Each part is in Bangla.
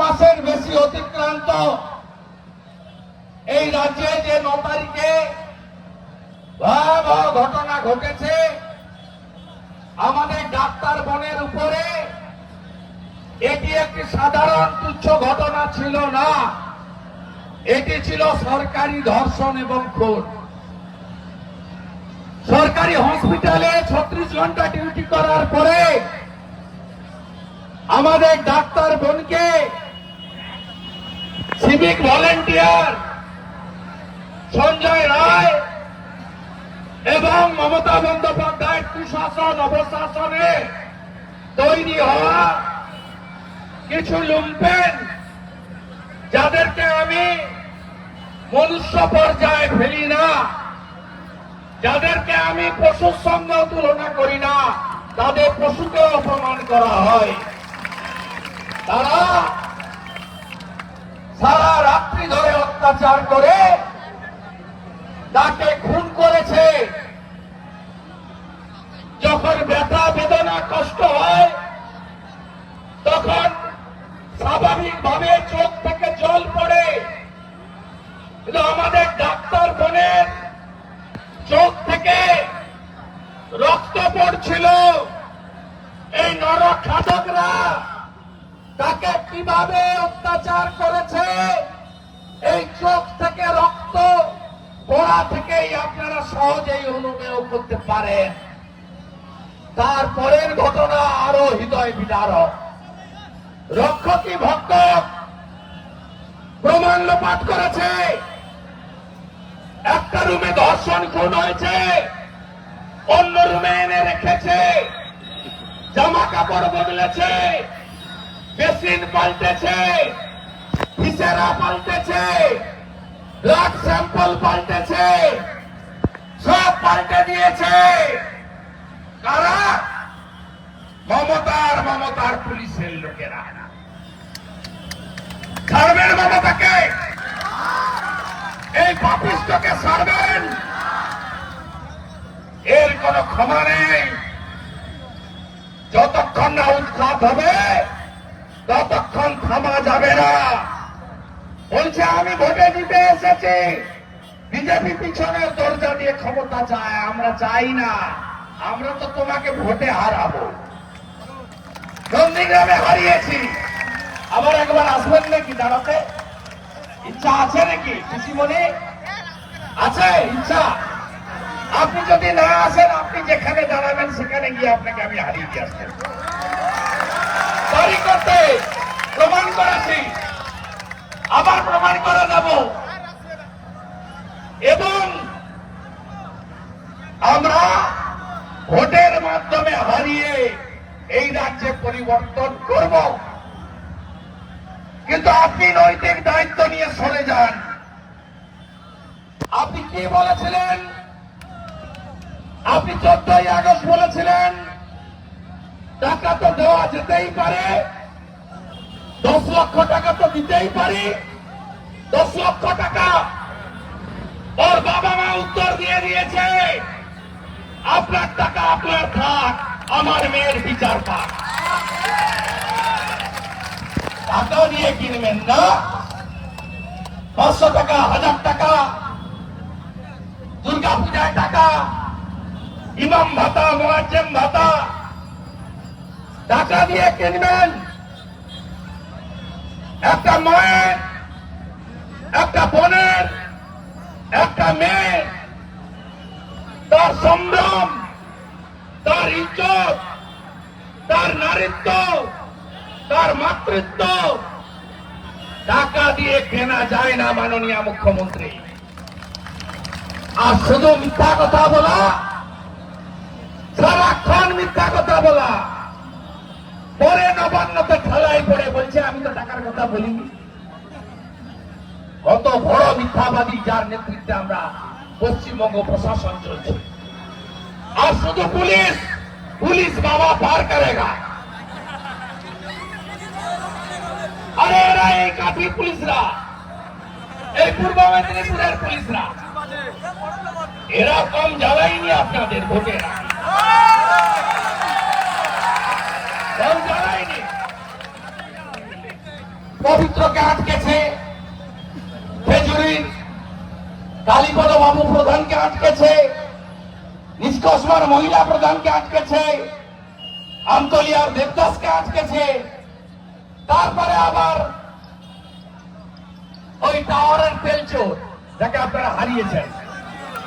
মাসের বেশি অতিক্রান্ত। এই রাজ্যে যে ন তারিখে ভয়াবহ ঘটনা ঘটেছে, আমাদের ডাক্তার বোনের উপরে, এটি একটি সাধারণ তুচ্ছ ঘটনা ছিল না। এটি ছিল সরকারি ধর্ষণ এবং খুন। সরকারি হসপিটালে ছত্রিশ ঘণ্টা ডিউটি করার পরে আমাদের ডাক্তার বোনকে সিভিক ভলেন্টিয়ার সঞ্জয় রায় এবং মমতা বন্দ্যোপাধ্যায়ের কুশাসন অবশাসনে তৈরি হওয়া কিছু লুম্পেন, যাদেরকে আমি মনুষ্য পর্যায়ে ফেলি না, যাদেরকে আমি পশুর সঙ্গে তুলনা করি না, তাদের পশুকে অপমান করা হয়। তারা অত্যাচার করে তাকে খুন করেছে। যখন ব্যথা, বেদনা, কষ্ট হয়, তখন স্বাভাবিকভাবে চোখ থেকে জল পড়ে। কিন্তু আমাদের ডাক্তার বোনের চোখ থেকে রক্ত পড়ছিল। এই নরক নরখাদকরা তাকে কীভাবে অত্যাচার করেছে? চোখ থেকে রক্ত পড়া থেকেই আপনারা সহজেই অনুমেয় করতে পারেন। তারপরের ঘটনা আরও হৃদয় বিদারক। রক্ষকী ভক্ত, প্রমাণ পাঠ করেছে। একটা রুমে ধর্ষণ খুন হয়েছে, অন্য রুমে এনে রেখেছে, জামা কাপড় বদলেছে, বেসিন পাল্টেছে ভিসেরা পাল্টেছে ব্লাড স্যাম্পল পাল্টেছে, সব পাল্টে দিয়েছে। কারা? মমতার মমতার পুলিশের লোকেরা। ছাড়বেন মমতাকে? এই পাপিষ্টকে ছাড়বেন? এর কোন ক্ষমা নেই। যতক্ষণ না উৎখাত হবে, ততক্ষণ থামা যাবে না। বলছে, আমি ভোটে দিতে এসেছি। বিজেপি পিছনের দরজা দিয়ে ক্ষমতা চায়, আমরা চাই না। আমরা তো তোমাকে ভোটে হারাবো। নন্দীগ্রামে হারিয়েছি। আবার একবার আসবেন নাকি দাঁড়াতে? ইচ্ছা আছে নাকি? পিসিমণি আছে, ইচ্ছা। আপনি যদি না আসেন, আপনি যেখানে দাঁড়াবেন, সেখানে গিয়ে আপনাকে আমি হারিয়ে দিয়ে আসবেন করতে প্রমাণ করেছি আবার প্রমাণ করে দেব এবং আমরা ভোটের মাধ্যমে হারিয়ে এই রাজ্যে পরিবর্তন করব কিন্তু আপনি নৈতিক দায়িত্ব নিয়ে সরে যান। আপনি কি বলেছিলেন? আপনি চোদ্দই আগস্ট বলেছিলেন, টাকা তো দেওয়া যেতেই পারে, দশ লক্ষ টাকা তো দিতেই পারি, দশ লক্ষ টাকা ওর বাবা মা উত্তর দিয়ে দিয়েছে, আপনার টাকা আপনার থাক, আমার মেয়ের বিচার পাক টাকা দিয়ে কিনবেন না। পাঁচশো টাকা, হাজার টাকা দুর্গা পূজায় টাকা, ইমাম ভাতা, মোয়াজ্জেম ভাতা, টাকা দিয়ে কিনবেন। একটা মায়ের, একটা বোনের, একটা মেয়ে তার সম্ভ্রম, তার ইজ্জত, তার নারীত্ব তার মাতৃত্ব। টাকা দিয়ে কেনা যায় না, মাননীয় মুখ্যমন্ত্রী। আর শুধু মিথ্যা কথা বলা, সারাক্ষণ মিথ্যা কথা বলা। পরে নবান্নতে ঠেলায় পড়ে বলছে, আমি তো টাকার কথা বলিনি। কত বড় মিথ্যাবাদী যার নেতৃত্বে আমরা পশ্চিমবঙ্গ প্রশাসন চলছে। আর শুধু পুলিশ পুলিশ বাবা পার করেগা। আরে এরা এই কাঠি পুলিশরা। এই পূর্ব মেদিনীপুরের পুলিশরা। এরা জ্বালাইনি আপনাদের ভোটের। পবিত্রকে আটকেছে খেজুরির কালীপদ বাবু প্রধানকে আটকেছে। নিষ্কসমার মহিলা প্রধানকে আটকেছে। আমতলিয়ার দেবদাসকে আটকেছে। তারপরে আবার ওই টাওয়ারের তেলচোর যাকে আপনারা হারিয়েছেন,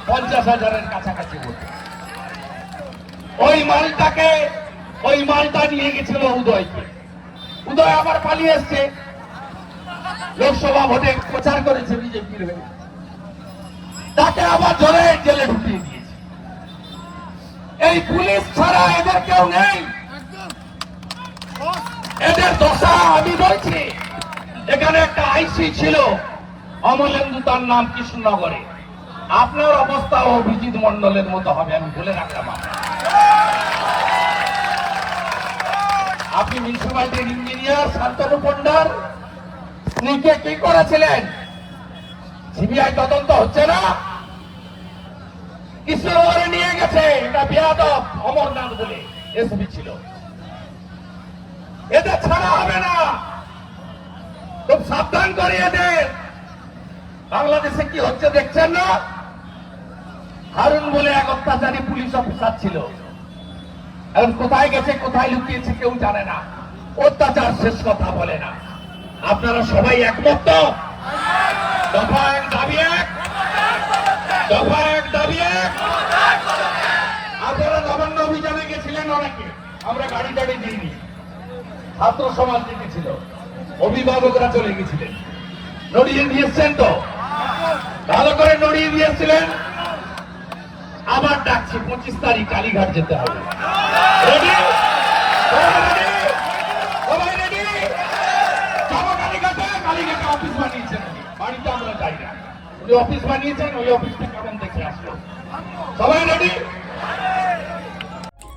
পঞ্চাশ হাজারের কাছাকাছি ভোট। ওই মালটাকে, ওই মালটা নিয়ে গেছিল উদয়কে। উদয় আবার পালিয়ে এসছে। লোকসভা ভোটে প্রচার করেছে বিজেপির হয়ে। তাকে আবার ধরে জেলে ঢুকিয়ে দিয়েছে। এই পুলিশ ছাড়া এদের কেউ নেই। এদের দশা আমি বলছি, এখানে একটা আইসি ছিল, অমলেন্দু তার নাম কৃষ্ণনগরে। আপনার অবস্থা অভিজিৎ মন্ডলের মতো হবে, আমি বলে রাখলাম আপনি মিউনিসিপালিটির ইঞ্জিনিয়ার, শান্তনু পন্ডার স্ত্রীকে কি করেছিলেন? সিবিআই তদন্ত হচ্ছে না? কৃষ্ণনগরে নিয়ে গেছে, এটা বিয়াদব, অমরনাথ বলে এসবি ছিল। এদের ছাড়া হবে না। খুব সাবধান করে এদের। বাংলাদেশে কি হচ্ছে দেখছেন না? হারুন বলে এক অত্যাচারী পুলিশ অফিসার ছিল। এখন কোথায় গেছে, কোথায় লুকিয়েছে কেউ জানে না। অত্যাচার শেষ কথা বলে না। আপনারা সবাই একমত তো? দফা এক, দাবি এক। দফা এক, দাবি এক। আপনারা নবান্ন অভিযানে গেছিলেন অনেকে। আমরা গাড়ি টাড়ি দিইনি। ছাত্র সমাজ জিতেছিল অভিভাবকরা চলে গেছিলেন। নড়িয়ে দিয়েছেন তো? ভালো করে নড়িয়ে দিয়েছিলেন? আবার ডাকছি, পঁচিশ তারিখ কালীঘাট যেতে হবে। রেডি অফিস বানিয়েছেন অফিস বানিয়েছেন, ওই অফিসটা কেমন দেখে আসলো সবাই রেডি